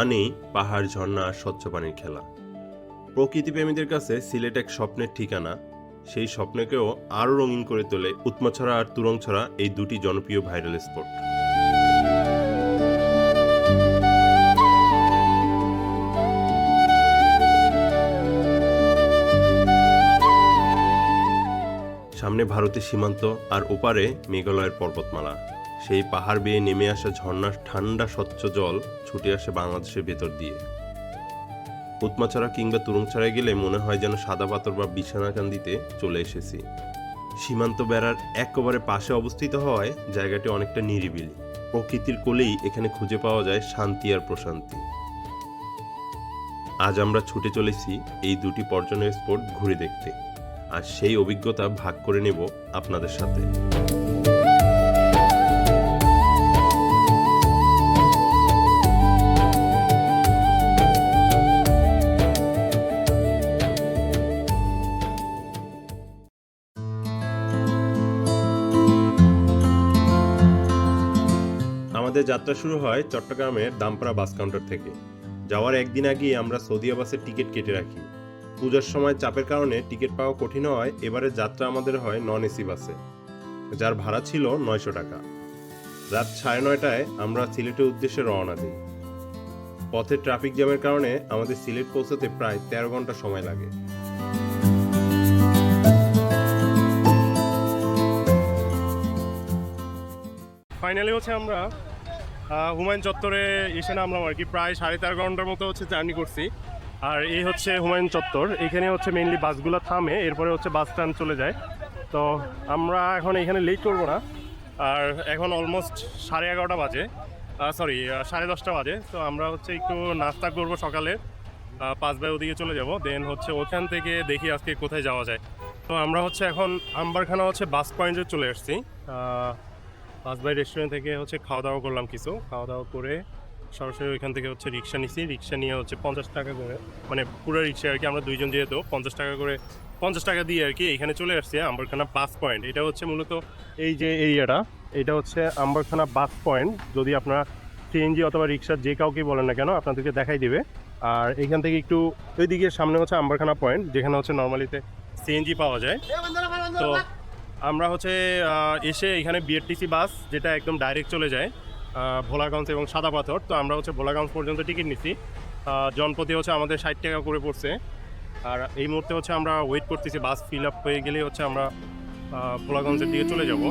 মানেই পাহাড়, ঝর্ণা আর স্বচ্ছ পানির খেলা। প্রকৃতিপ্রেমীদের কাছে সিলেট এক স্বপ্নের ঠিকানা। সেই স্বপ্নকেও আরও রঙিন করে তোলে উৎমাছড়া আর তুরংছড়া এই দুটি জনপ্রিয় ভাইরাল স্পট। সামনে ভারতের সীমান্ত আর ওপারে মেঘালয়ের পর্বতমালা। সেই পাহাড় বেয়ে নেমে আসা ঝর্ণার ঠান্ডা, স্বচ্ছ জল ছুটে আসে বাংলাদেশের ভেতর দিয়ে। উৎমাছড়া কিংবা তুরুংছড়ায় গেলে মনে হয় যেন সাদা পাথর বা বিছানাকান্দিতে চলে এসেছি। সীমান্ত বেড়ার একেবারে পাশে অবস্থিত হওয়ায় জায়গাটি অনেকটা নিরিবিলি। প্রকৃতির কোলেই এখানে খুঁজে পাওয়া যায় শান্তি আর প্রশান্তি। আজ আমরা ছুটে চলেছি এই দুটি পর্যটন স্পট ঘুরে দেখতে। আর সেই অভিজ্ঞতা ভাগ করে নেব আপনাদের সাথে। যাত্রা শুরু হয় চট্টগ্রামের দামপাড়া বাস কাউন্টার থেকে। যাওয়ার একদিন আগে আমরা সৌদিয়া বাসের টিকিট কেটে রাখি। পূজার সময় চাপের কারণে টিকিট পাওয়া কঠিন হয়, এবারে যাত্রা আমাদের হয় নন এসি বাসে, যার ভাড়া ছিল নয়শো টাকা। রাত সাড়ে নয়টায় আমরা সিলেটের উদ্দেশ্যে রওনা দিই। পথে ট্রাফিক জ্যামের কারণে আমাদের সিলেট পৌঁছাতে প্রায় তেরো ঘণ্টা সময় লাগে। ফাইনালি হচ্ছে আমরা হুমায়ুন চত্বরে এসে নামলাম আর কি প্রায় সাড়ে চার ঘণ্টার মতো হচ্ছে জার্নি করছি। আর এই হচ্ছে হুমায়ুন চত্বর। এখানে হচ্ছে মেনলি বাসগুলো থামে, এরপরে হচ্ছে বাস স্ট্যান্ড চলে যায়। তো আমরা এখন এখানে লেট করব না। আর এখন অলমোস্ট সাড়ে এগারোটা বাজে। সরি সাড়ে দশটা বাজে। তো আমরা হচ্ছে একটু নাস্তা করব সকালে। পাঁচ বাই ওদিকে চলে যাব। দেন হচ্ছে ওখান থেকে দেখি আজকে কোথায় যাওয়া যায়। তো আমরা হচ্ছে এখন আম্বারখানা হচ্ছে বাস পয়েন্টে চলে আসছি। পাঁচবাই রেস্টুরেন্ট থেকে হচ্ছে খাওয়া দাওয়া করলাম কিছু। খাওয়া দাওয়া করে সরাসরি ওইখান থেকে হচ্ছে রিক্সা নিছি। রিক্সা নিয়ে হচ্ছে পঞ্চাশ টাকা করে মানে পুরো রিক্সা আর কি আমরা দুইজন যেহেতু পঞ্চাশ টাকা করে পঞ্চাশ টাকা দিয়ে আর কি এখানে চলে আসছে আম্বরখানা বাস পয়েন্ট এটা হচ্ছে মূলত এই যে এরিয়াটা এটা হচ্ছে আম্বরখানা বাস পয়েন্ট যদি আপনারা সিএনজি অথবা রিক্সা যে কাউকে বলেন না কেন আপনাদেরকে দেখাই দিবে। আর এখান থেকে একটু ওই দিকের সামনে হচ্ছে আম্বরখানা পয়েন্ট যেখানে হচ্ছে নর্মালিতে সিএনজি পাওয়া যায়। তো আমরা হচ্ছে এসে এখানে বিআরটিসি বাস, যেটা একদম ডাইরেক্ট চলে যায় ভোলাগঞ্জ এবং সাদা পাথর। তো আমরা হচ্ছে ভোলাগঞ্জ পর্যন্ত টিকিট জনপতি জনপ্রতি হচ্ছে আমাদের ষাট টাকা করে পড়ছে। আর এই মুহূর্তে হচ্ছে আমরা ওয়েট করতেছি, বাস ফিল আপ হয়ে গেলেই হচ্ছে আমরা ভোলাগঞ্জের দিকে চলে যাব।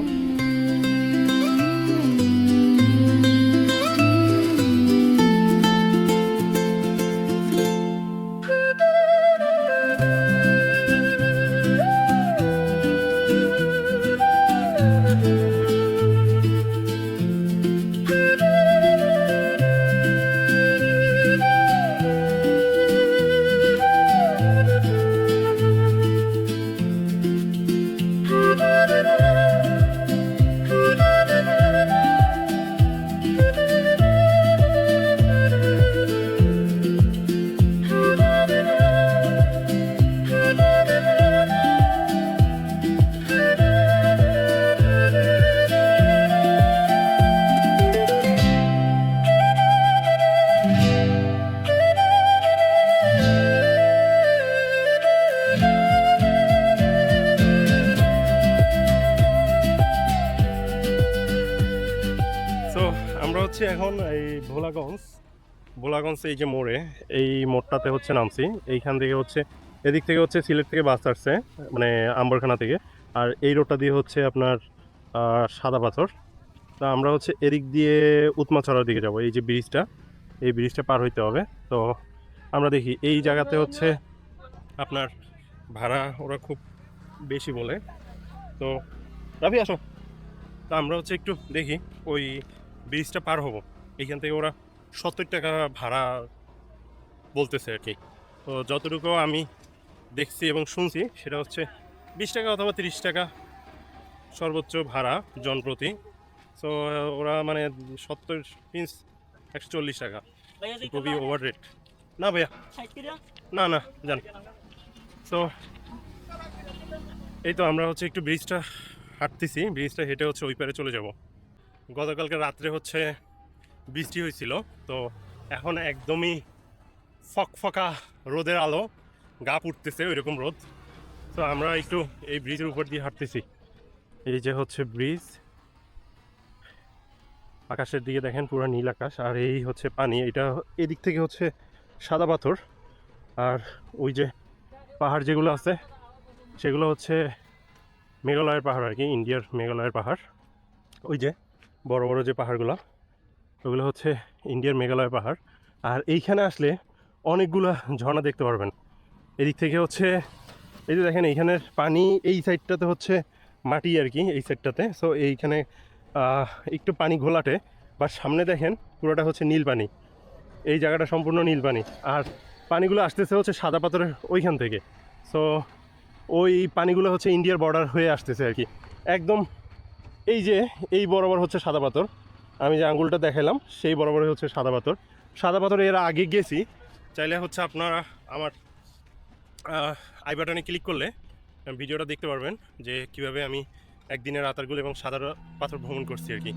ভোলাগঞ্জ এই যে মোড়ে, এই মোড়টাতে হচ্ছে নামছি। এইখান থেকে হচ্ছে, এদিক থেকে হচ্ছে সিলেট থেকে বাস আসছে মানে আম্বরখানা থেকে। আর এই রোডটা দিয়ে হচ্ছে আপনার সাদা পাথর। তা আমরা হচ্ছে এদিক দিয়ে উৎমাছড়ার দিকে যাব, এই যে ব্রিজটা। এই ব্রিজটা পার হইতে হবে। তো আমরা দেখি, এই জায়গাতে হচ্ছে আপনার ভাড়া ওরা খুব বেশি বলে। তো রাফি, আসো। তা আমরা হচ্ছে একটু দেখি, ওই ব্রিজটা পার হব। এইখান থেকে ওরা সত্তর টাকা ভাড়া বলতেছে আর কি। তো যতটুকু আমি দেখছি এবং শুনছি সেটা হচ্ছে বিশ টাকা অথবা তিরিশ টাকা সর্বোচ্চ ভাড়া জনপ্রতি সো ওরা মানে সত্তর মিনস একশো চল্লিশ টাকা। খুবই ওভার রেট না ভাইয়া। না না জান। সো এই তো আমরা হচ্ছে একটু ব্রিজটা হাঁটতেছি। ব্রিজটা হেঁটে হচ্ছে ওই পারে চলে যাব। গতকালকে রাত্রে হচ্ছে বৃষ্টি হয়েছিল, তো এখন একদমই ফকফকা রোদের আলো, গা পুড়তেছে ওইরকম রোদ। তো আমরা একটু এই ব্রিজের উপর দিয়ে হাঁটতেছি। এই যে হচ্ছে ব্রিজ আকাশের দিকে দেখেন পুরো নীল আকাশ, আর এই হচ্ছে পানি। এটা এদিক থেকে হচ্ছে সাদা পাথর, আর ওই যে পাহাড় যেগুলো আছে, সেগুলো হচ্ছে মেঘালয়ের পাহাড় আর কি, ইন্ডিয়ার মেঘালয়ের পাহাড়। ওই যে বড় বড় যে পাহাড়গুলো ওগুলো হচ্ছে ইন্ডিয়ার মেঘালয় পাহাড়। আর এইখানে আসলে অনেকগুলো ঝর্ণা দেখতে পারবেন। এদিক থেকে হচ্ছে, এই যে দেখেন এইখানের পানি, এই সাইডটাতে হচ্ছে মাটি আর কি, এই সাইডটাতে। সো এইখানে একটু পানি ঘোলাটে বা সামনে দেখেন পুরোটা হচ্ছে নীল পানি। এই জায়গাটা সম্পূর্ণ নীল পানি। আর পানিগুলো আসতেছে হচ্ছে সাদা পাথরের ওইখান থেকে। সো ওই পানিগুলো হচ্ছে ইন্ডিয়ার বর্ডার হয়ে আসতেছে আর কি। একদম এই যে, এই বরাবর হচ্ছে সাদা পাথর। আমি যে আঙ্গুলটা দেখালাম সেই বরাবর হচ্ছে সাদা পাথর। সাদা পাথর এর আগে গেছি, চাইলে হচ্ছে আপনারা আমার আই বাটনে ক্লিক করলে ভিডিওটা দেখতে পারবেন যে কীভাবে আমি একদিনের আতারগুলো এবং সাদা পাথর ভ্রমণ করছি আর কি।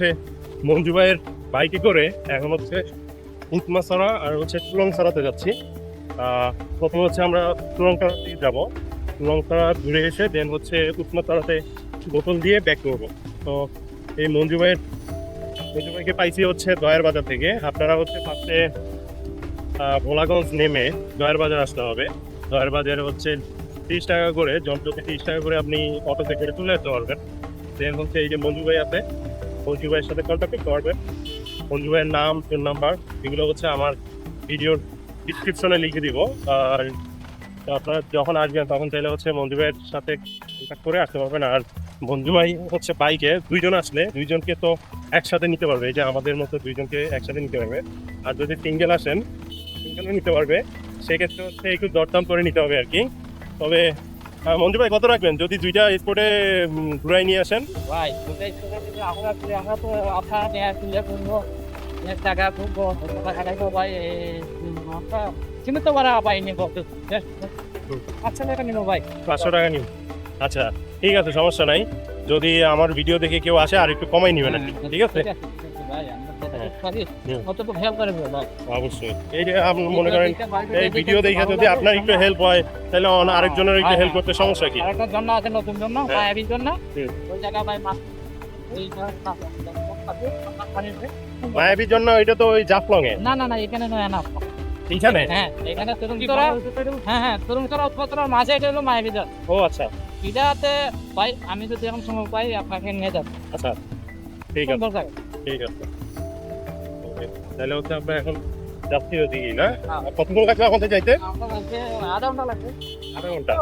হচ্ছে মঞ্জু ভাইয়ের বাইকে করে এখন হচ্ছে উৎমাছড়া আর হচ্ছে তুলংছড়াতে যাচ্ছি। প্রথমে হচ্ছে আমরা তুলংছড়া দিয়ে যাব। তুলংছড়া ঘুরে এসে দেন হচ্ছে উৎমাছড়াতে বোতল দিয়ে ব্যাক করব। তো এই মঞ্জু ভাইয়ের, মঞ্জু ভাইকে পাইছি হচ্ছে দয়ার বাজার থেকে। আপনারা হচ্ছে ফার্স্টে ভোলাগঞ্জ নেমে দয়ার বাজার আসতে হবে। দয়ার বাজারে হচ্ছে তিরিশ টাকা করে যন্ত্রতে তিরিশ টাকা করে আপনি অটোতে করে তুলে যেতে পারবেন। দেন হচ্ছে এই যে মঞ্জু ভাই আছে মঞ্জু ভাইয়ের সাথে কন্ট্যাক্ট করতে পারবেন মঞ্জু ভাইয়ের নাম ফোন নাম্বার এগুলো হচ্ছে আমার ভিডিওর ডিসক্রিপশনে লিখে দিব। আর আপনারা যখন আসবেন, তখন চাইলে হচ্ছে মঞ্জু ভাইয়ের সাথে কন্ট্যাক্ট করে আসতে পারবেন। আর মঞ্জু ভাই হচ্ছে বাইকে দুইজন আসলে, দুইজনকে তো একসাথে নিতে পারবে। এই যে আমাদের মতো দুইজনকে একসাথে নিতে পারবে। আর যদি সিঙ্গেল আসেন সিঙ্গেলও নিতে পারবে। সেক্ষেত্রে হচ্ছে একটু দরদাম করে নিতে হবে আর কি। তবে মঞ্জু ভাই কত রাখবেন? যদি দুইটা স্পোর্টে ঘুরাই নিয়ে আসেন। ভাই আমরা আমরা তো টাকা ভাই সীমিত ভাই নিব। আচ্ছা টাকা নিব ভাই। পাঁচশো টাকা আচ্ছা ঠিক আছে সমস্যা নাই। যদি আমার ভিডিও দেখে কেউ আসে আর একটু কমাই নিবেন ঠিক আছে। হেল্প করে ভাই অবশ্যই। এই যে আপনি মনে করেন এই ভিডিও দেখে যদি আপনার একটু হেল্প হয় তাহলে আরেকজনের একটু হেল্প করতে সমস্যা কি? আরেকটা জন্য আছে নতুন জন্য হ্যাঁ। মায়াবীর জন্য। হুম। ওই জায়গা ভাই মাছ এই জন্য এটা তো ওই জাফলং এ না না না এখানে নয় না। এইখানে? হ্যাঁ এখানে তরুণ হ্যাঁ হ্যাঁ তরুণ তোরা মাঝে এটা হলো মায়াবী জল ও আচ্ছা। এটাতে ভাই আমি যদি এখন সময় পাই আপনাকে নিয়ে যাব। আচ্ছা। ঠিক আছে। ঠিক আছে। তাহলে হচ্ছে আমরা এখন যাচ্ছি ওদিকে না? হ্যাঁ। কতক্ষণ লাগবে আমাদের যাইতে? আধা ঘণ্টা লাগবে। আধা ঘণ্টা।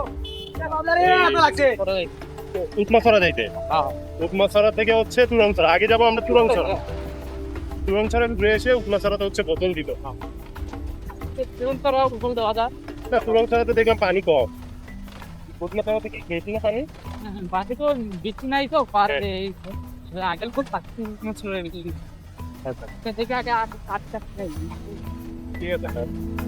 উৎমাছড়া যাইতে? হ্যাঁ। উৎমাছড়া থেকে হচ্ছে তুরংছড়া আগে যাব আমরা তুরংছড়া তুরংছড়া ঘুরে এসে উৎমাছড়াতে হচ্ছে বোতল দিল যায়। না তুরংছড়াতে দেখলাম পানি কম। উৎমাছড়া থেকে গেছি না পানি? বাকি তো বৃষ্টি নাই তো পার হ্যাঁ। আগের খুব পাখি ছিল আচ্ছা থেকে আগে আট আটটা ঠিক আছে হ্যাঁ। তুরংছড়া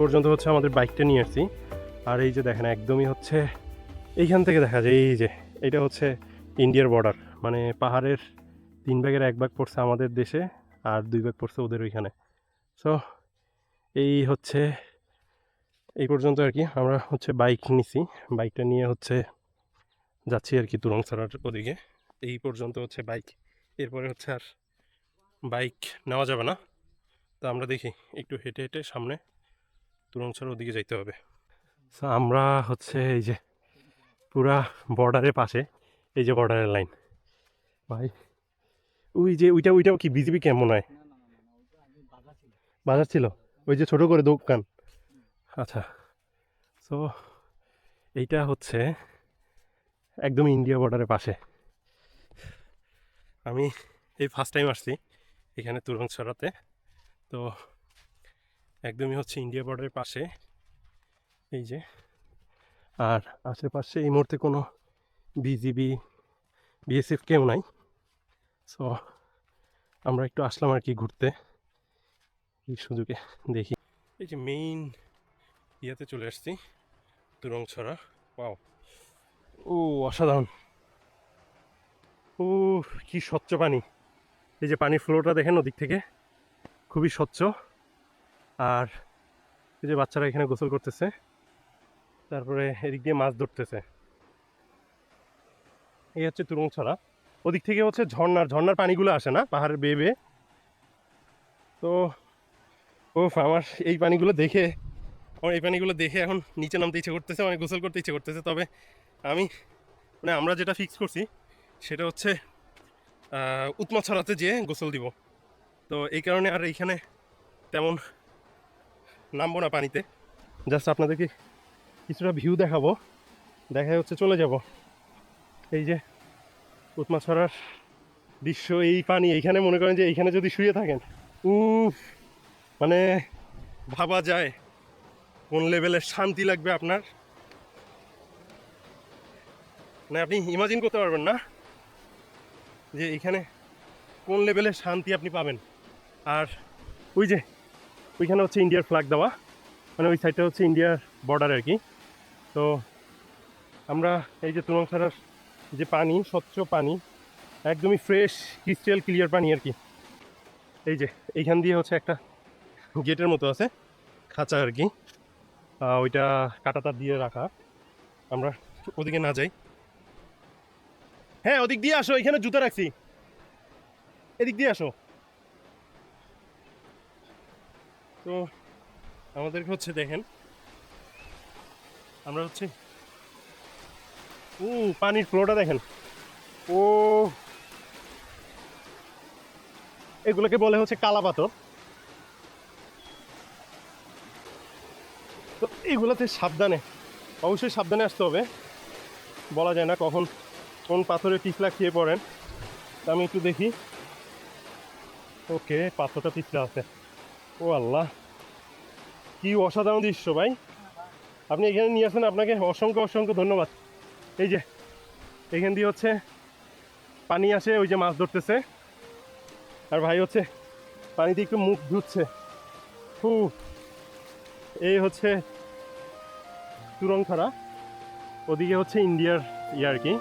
পর্যন্ত হচ্ছে আমাদের বাইকটা নিয়ে আসছি। আর এই যে দেখেন, একদমই হচ্ছে এইখান থেকে দেখা যায়, এই যে এটা হচ্ছে ইন্ডিয়ার বর্ডার মানে পাহাড়ের তিন ভাগের এক ভাগ পড়ছে আমাদের দেশে আর দুই ভাগ পড়ছে ওদের ওইখানে। সো এই হচ্ছে, এই পর্যন্ত আর কি আমরা হচ্ছে বাইক নিছি। বাইকটা নিয়ে হচ্ছে যাচ্ছি আর কি তুরংছড়ার ওদিকে। এই পর্যন্ত হচ্ছে বাইক। এরপরে হচ্ছে আর বাইক নেওয়া যাবে না। তো আমরা দেখি, একটু হেঁটে হেঁটে সামনে। তুরংছড়ার ওদিকে যাইতে হবে। So, আমরা হচ্ছে এই যে পুরা বর্ডারের পাশে এই যে বর্ডারের লাইন ভাই ওই যে ওইটা ওইটাও কি বিজেপি কেমন হয়? বাজার ছিল। ওই যে ছোট করে দোকান। আচ্ছা। সো এইটা হচ্ছে একদম ইন্ডিয়া বর্ডারের পাশে। আমি এই ফার্স্ট টাইম আসছি এখানে তুরংছড়াতে তো একদমই হচ্ছে ইন্ডিয়া বর্ডারের পাশে। এই যে। আর আশেপাশে এই মুহূর্তে কোনো বিজিবি বিএসএফ কেউ নাই। সো আমরা একটু আসলাম আর কি ঘুরতে। এই সুযোগে দেখি। এই যে মেইন ইয়াতে চলে আসছি তুরং ছড়া পাও ও, অসাধারণ। ও কি স্বচ্ছ পানি। এই যে পানির ফ্লোটা দেখেন ওদিক থেকে? খুবই স্বচ্ছ। আর এই যে বাচ্চারা এখানে গোসল করতেছে, তারপরে এদিক দিয়ে মাছ ধরতেছে। এই হচ্ছে তুরংছড়া। ওদিক থেকে হচ্ছে ঝর্ণার ঝর্নার পানিগুলো আসে না পাহাড়ের বেয়ে বেয়ে। তো ও আমার এই পানিগুলো দেখে, আমার এই পানিগুলো দেখে এখন নিচে নামতে ইচ্ছে করতেছে মানে গোসল করতে ইচ্ছে করতেছে। তবে আমি মানে আমরা যেটা ফিক্স করছি, সেটা হচ্ছে উৎমা ছড়াতে যেয়ে গোসল দিব। তো এই কারণে আর এইখানে তেমন নামবো না পানিতে। জাস্ট আপনাদেরকে কিছুটা ভিউ দেখাবো। দেখায় হচ্ছে চলে যাব। এই যে উৎমা ছড়ার দৃশ্য, এই পানি, এইখানে মনে করেন যে এইখানে যদি শুয়ে থাকেন, উফ মানে ভাবা যায় কোন লেভেলের শান্তি লাগবে আপনার। মানে আপনি ইমাজিন করতে পারবেন না যে এখানে কোন লেভেলের শান্তি আপনি পাবেন। আর ওই যে ওইখানে হচ্ছে ইন্ডিয়ার ফ্ল্যাগ দেওয়া। মানে ওই সাইডটা হচ্ছে ইন্ডিয়ার বর্ডার আর কি। তো আমরা এই যে তুলংছাড়ার যে পানি, স্বচ্ছ পানি, একদমই ফ্রেশ ক্রিস্টাল ক্লিয়ার পানি আর কি। এই যে, এইখান দিয়ে হচ্ছে একটা গেটের মতো আছে, খাঁচা আর কি। ওইটা কাটাতার দিয়ে রাখা। আমরা ওদিকে না যাই। হ্যাঁ ওদিক দিয়ে আসো, এখানে জুতো রাখছি। এদিক দিয়ে আসো। তো আমাদেরকে হচ্ছে দেখেন। আমরা হচ্ছে, ও, পানির ফ্লোটা দেখেন। ও, এগুলোকে বলে হচ্ছে কালা পাথর। তো এগুলোতে সাবধানে, অবশ্যই সাবধানে আসতে হবে। বলা যায় না কখন কোন পাথরে পিছলা খেয়ে পড়েন। আমি একটু দেখি। ওকে, পাথরটা পিছলা আছে। ও আল্লাহ কি অসাধারণ দৃশ্য ভাই। আপনি এখানে নিয়ে আসেন, আপনাকে অসংখ্য অসংখ্য ধন্যবাদ। এই যে, এখান দিয়ে হচ্ছে পানি আসে, ওই যে মাছ ধরতেছে। আর ভাই হচ্ছে পানিতে একটু মুখ ধুচ্ছে। হু এই হচ্ছে তুরংখারা ওদিকে হচ্ছে ইন্ডিয়ার ইয়ে আর কি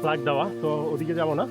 ফ্ল্যাগ দেওয়া। তো ওদিকে যাব না।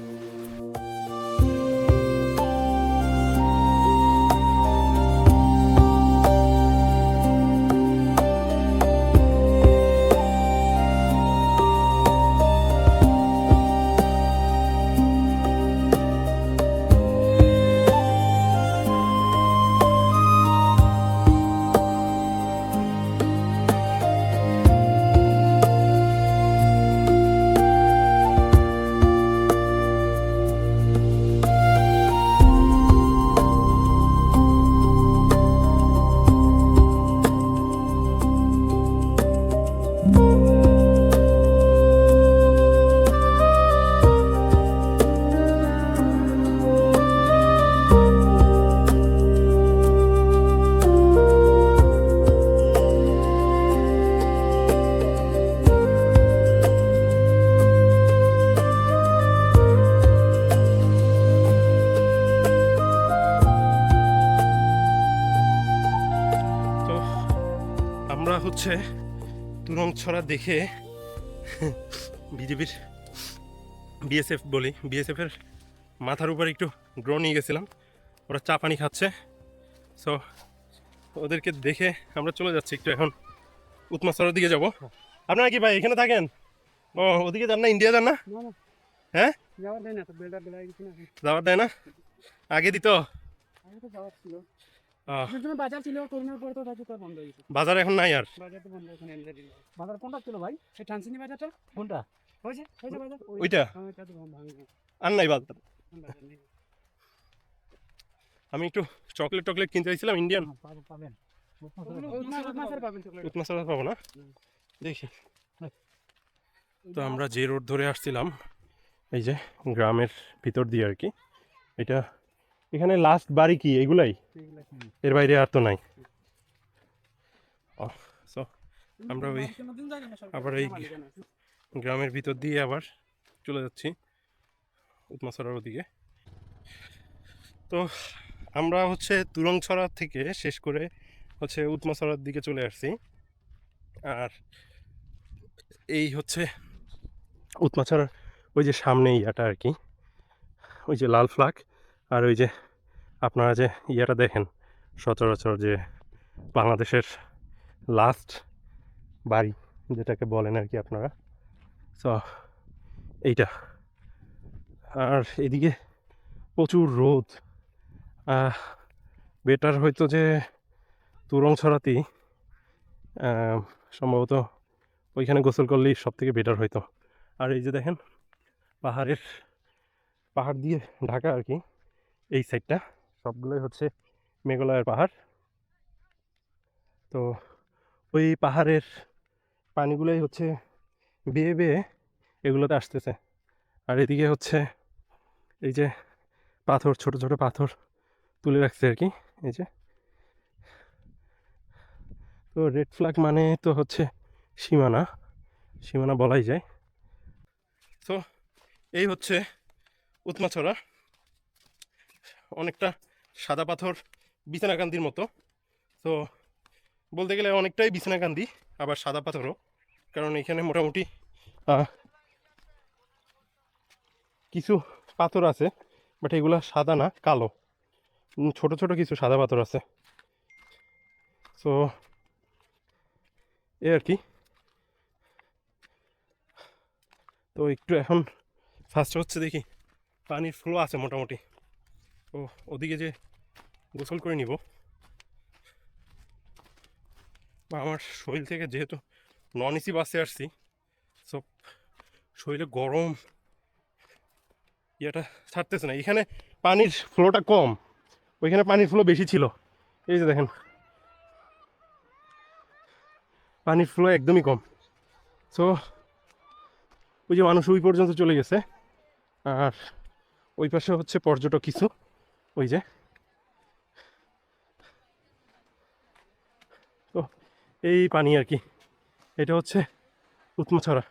হচ্ছে তুরং ছড়া দেখে বিজেপির বিএসএফ বলি বিএসএফ এর মাথার উপর একটু গ্রো নিয়ে গেছিলাম। ওরা চা পানি খাচ্ছে। সো ওদেরকে দেখে আমরা চলে যাচ্ছি একটু এখন। উৎমাছড়ার দিকে যাব। আপনারা কি ভাই এখানে থাকেন? ও ওদিকে যান না ইন্ডিয়া যান না? হ্যাঁ? যাওয়ার দেয় না তো বেলটা বেলা গেছে না। যাওয়ার দেয় না? আগে দিত? বাজার ছিল করোনার পরে তো তাকে বন্ধ হয়ে গেছে। বাজার এখন নাই আর। বাজার তো বন্ধ এখন বাজার কোনটা ছিল ভাই? বাজারটা? কোনটা? হয়েছে? হয়েছে বাজার? ওইটা? হ্যাঁ, আর নাই বাজার? আমি একটু চকলেট টকলেট কিনতে চাইছিলাম ইন্ডিয়ান হ্যাঁ, পাবেন উৎমাসের পাবো না? দেখি। তো আমরা যে রোড ধরে আসছিলাম এই যে গ্রামের ভিতর দিয়ে আর কি এটা এখানে লাস্ট বাড়ি কি? এগুলাই? এর বাইরে আর তো নাই। আমরা ওই আবার এই- গ্রামের ভিতর দিয়ে আবার চলে যাচ্ছি উৎমাছড়ার ওদিকে। তো আমরা হচ্ছে তুরংছড়া থেকে শেষ করে হচ্ছে উৎমাছড়ার দিকে চলে আসছি। আর এই হচ্ছে উৎমাছড়ার ওই যে সামনে ইয়াটা আর কি, ওই যে লাল ফ্লাগ আর ওই যে আপনারা যে ইয়াটা দেখেন, সচরাচর যে বাংলাদেশের লাস্ট বাড়ি যেটাকে বলেন আর কি আপনারা সো এইটা। আর এদিকে প্রচুর রোদ। বেটার হয়তো যে তুরং ছড়াতেই সম্ভবত ওইখানে গোসল করলেই সব থেকে বেটার হইতো আর এই যে দেখেন, পাহাড়ের পাহাড় দিয়ে ঢাকা আর কি। এই সাইডটা সবগুলোই হচ্ছে মেঘালয়ের পাহাড়। তো ওই পাহাড়ের পানিগুলোই হচ্ছে বেয়ে বেয়ে এগুলোতে আসতেছে। আর এদিকে হচ্ছে এই যে পাথর, ছোট ছোট পাথর তুলে রাখছে আর কি, এই যে। তো রেড ফ্ল্যাগ মানে তো হচ্ছে সীমানা। সীমানা বলাই যায়। তো এই হচ্ছে উৎমাছড়া। অনেকটা সাদা পাথর বিছানাকান্দির মতো। তো বলতে গেলে অনেকটাই বিছানাকান্দি, আবার সাদা পাথরও। কারণ এখানে মোটামুটি কিছু পাথর আছে, বাট এগুলা সাদা না, কালো। ছোট ছোট কিছু সাদা পাথর আছে। সো এ আর কি। তো একটু এখন ফার্স্ট হচ্ছে দেখি। পানির ফ্লো আছে মোটামুটি। ও, ওদিকে যে গোসল করে নিব। বা, আমার শরীর থেকে যেহেতু নন এসি বাসে আসছি, সো শরীরে গরম ইয়েটা ছাড়তেছে না। এখানে পানির ফ্লোটা কম, ওইখানে পানির ফ্লো বেশি ছিল। এই যে দেখেন, পানির ফ্লো একদমই কম। সো, ওই যে মানুষ ওই পর্যন্ত চলে গেছে। আর ওই পাশে হচ্ছে পর্যটক কিছু। ওই যে তো এই পানি আর কি এটা হচ্ছে উৎমাছড়া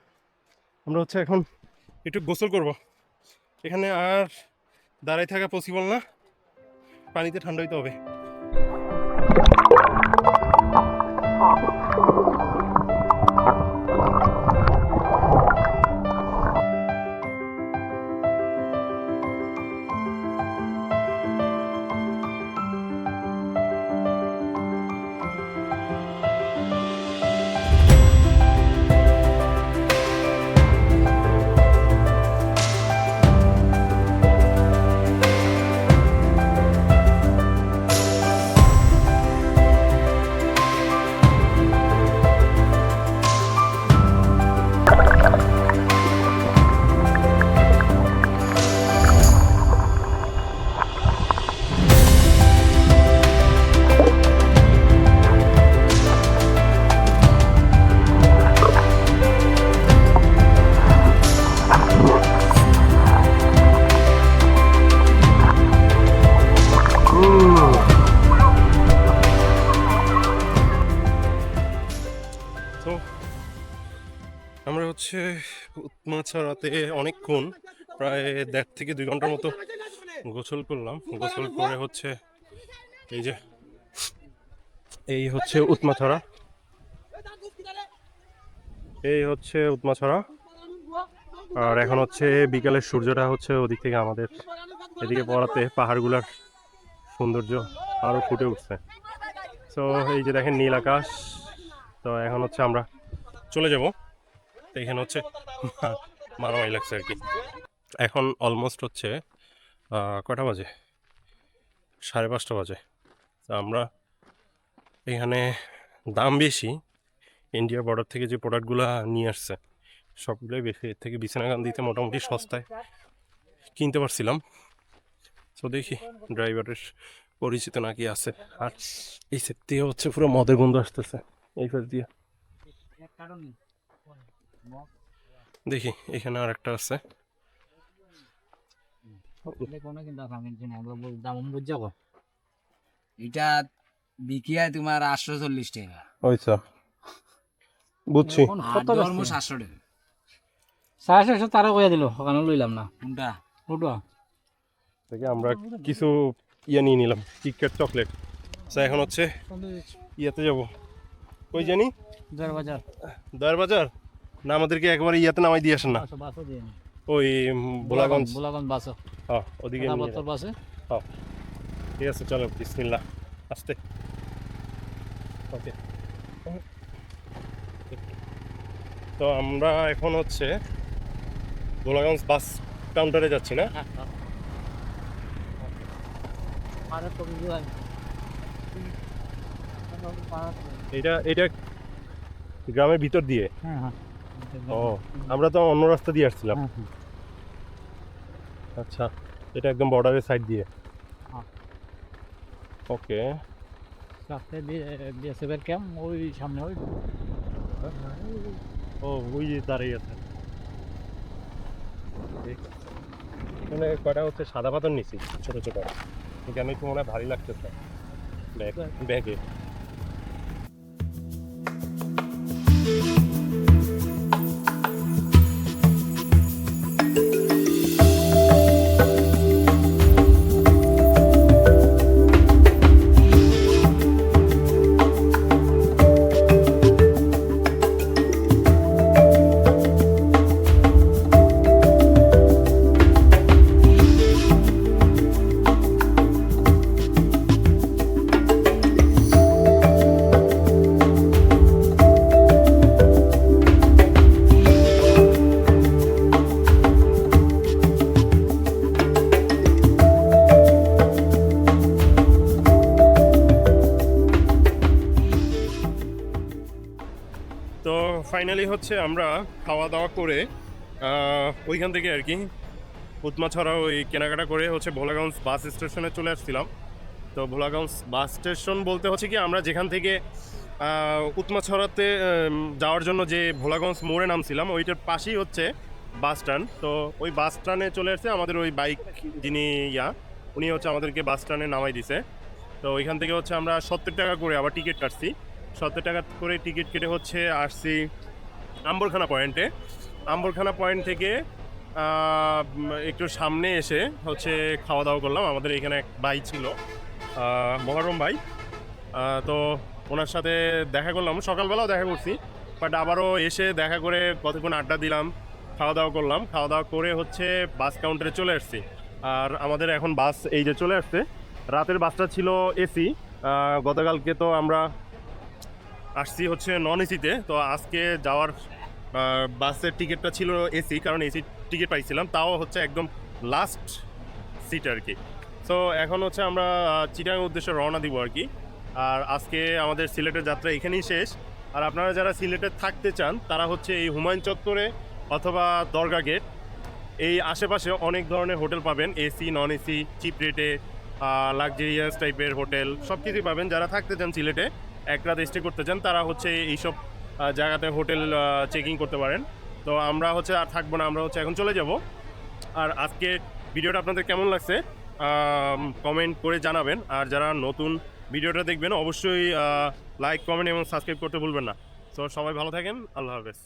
আমরা হচ্ছে এখন একটু গোসল করব এখানে আর দাঁড়াই থাকা পসিবল না পানিতে ঠান্ডা হইতে হবে উৎমাছড়াতে অনেকক্ষণ প্রায় দেড় থেকে দুই ঘণ্টার মতো গোসল করলাম। গোসল করে হচ্ছে এই যে, এই হচ্ছে উৎমাছড়া এই হচ্ছে উৎমাছড়া আর এখন হচ্ছে বিকালের সূর্যটা হচ্ছে ওদিক থেকে আমাদের এদিকে পড়াতে, পাহাড়গুলোর সৌন্দর্য আরও ফুটে উঠছে। তো এই যে দেখেন নীল আকাশ। তো এখন হচ্ছে আমরা চলে যাব। এখানে হচ্ছে মারামারি লাগছে আর কি। এখন অলমোস্ট হচ্ছে কটা বাজে? সাড়ে পাঁচটা বাজে। আমরা এখানে দাম বেশি ইন্ডিয়ার বর্ডার থেকে যে প্রোডাক্টগুলো নিয়ে আসছে, সবগুলোই বেশি, এর থেকে বিছানাকান্দিতে মোটামুটি সস্তায় কিনতে পারছিলাম। তো দেখি ড্রাইভারের পরিচিত নাকি আছে। আর এই সেট দিয়ে হচ্ছে পুরো মদের গন্ধ আসতেছে, এই পাশ দিয়ে। দেখি এখানে আর একটা আছে। এটা বিকিয়া তোমার আটশো চল্লিশ টাকা। ওইসা বুঝছি। ধর্ম সাতশো টাকা। সাড়ে চারশো তারা কইয়া দিল ওখানে লইলাম না। কোনটা? ওটা। দেখি আমরা কিছু ইয়ে নিয়ে নিলাম কিটক্যাট চকলেট। তো এখন হচ্ছে ইয়েতে যাব। কই জানি? দেড় বাজার দয়ার বাজার না আমাদেরকে একবারে ইয়েতে নামাই দিয়ে আসেন না। ওই উম, বোলাগঞ্জ বোলাগঞ্জ বাসো। হ্যাঁ ওদিকে বাসে? হ্যাঁ ঠিক আছে চলো বিসমিল্লাহ আসতে। ওকে। তো আমরা এখন হচ্ছে গোলাগঞ্জ বাস কাউন্টারে যাচ্ছি না? আর এটা এটা গ্রামের ভিতর দিয়ে? হ্যাঁ হ্যাঁ। ও আমরা তো অন্য রাস্তা দিয়ে আসছিলাম। আচ্ছা এটা একদম বর্ডারের সাইড দিয়ে। হ্যাঁ। ওকে। রাস্তায় বিএসএফের ক্যাম্প ওই সামনে ওই। ও ওই যে দাঁড়িয়ে আছে। এখানে কয়টা হচ্ছে? সাদা পাথর নিছি ছোট ছোট। এখানে একটু মনে হয় ভারী লাগতেছে। ব্যাগ ব্যাগে। হচ্ছে আমরা খাওয়া দাওয়া করে ওইখান থেকে আর কি উৎমাছড়া ওই কেনাকাটা করে হচ্ছে ভোলাগঞ্জ বাস স্টেশনে চলে আসছিলাম। তো ভোলাগঞ্জ বাস স্টেশন বলতে হচ্ছে কি আমরা যেখান থেকে আহ, উৎমাছড়াতে উম, যাওয়ার জন্য যে ভোলাগঞ্জ মোড়ে নামছিলাম ওইটার পাশেই হচ্ছে বাস স্ট্যান্ড। তো ওই বাস স্ট্যান্ডে চলে আসছে আমাদের ওই বাইক যিনি ইয়া উনি হচ্ছে আমাদেরকে বাস স্ট্যান্ডে নামাই দিছে। তো ওইখান থেকে হচ্ছে আমরা সত্তর টাকা করে আবার টিকিট কাটছি। সত্তর টাকা করে টিকিট কেটে হচ্ছে আসছি আম্বরখানা পয়েন্টে। আম্বরখানা পয়েন্ট থেকে একটু সামনে এসে হচ্ছে খাওয়া দাওয়া করলাম। আমাদের এখানে এক ভাই ছিল মহরম ভাই। তো ওনার সাথে দেখা করলাম। সকালবেলাও দেখা করছি, বাট আবারও এসে দেখা করে কতক্ষণ আড্ডা দিলাম খাওয়া দাওয়া করলাম। খাওয়া দাওয়া করে হচ্ছে বাস কাউন্টারে চলে আসছি। আর আমাদের এখন বাস এই যে চলে আসছে, রাতের বাসটা ছিল এসি। গতকালকে তো আমরা আসছি হচ্ছে নন এসিতে। তো আজকে যাওয়ার বাসের টিকিটটা ছিল এসি, কারণ এসি টিকিট পাইছিলাম। তাও হচ্ছে একদম লাস্ট সিট আর কি। সো এখন হচ্ছে আমরা চিটাং উদ্দেশ্যে রওনা দিব আর কি। আর আজকে আমাদের সিলেটের যাত্রা এখানেই শেষ। আর আপনারা যারা সিলেটে থাকতে চান, তারা হচ্ছে এই হুমায়ুন চত্বরে অথবা দরগা গেট এই আশেপাশে অনেক ধরনের হোটেল পাবেন। এসি নন এসি চিপ রেটে লাক্সারিয়াস টাইপের হোটেল সব কিছুই পাবেন। যারা থাকতে চান সিলেটে, এক রাত স্টে করতে চান, তারা হচ্ছে এইসব জায়গাতে হোটেল চেকিং করতে পারেন। তো আমরা হচ্ছে আর থাকব না, আমরা হচ্ছে এখন চলে যাব। আর আজকে ভিডিওটা আপনাদের কেমন লাগছে কমেন্ট করে জানাবেন। আর যারা নতুন ভিডিওটা দেখবেন, অবশ্যই লাইক কমেন্ট এবং সাবস্ক্রাইব করতে ভুলবেন না। তো সবাই ভালো থাকেন, আল্লাহ হাফেজ।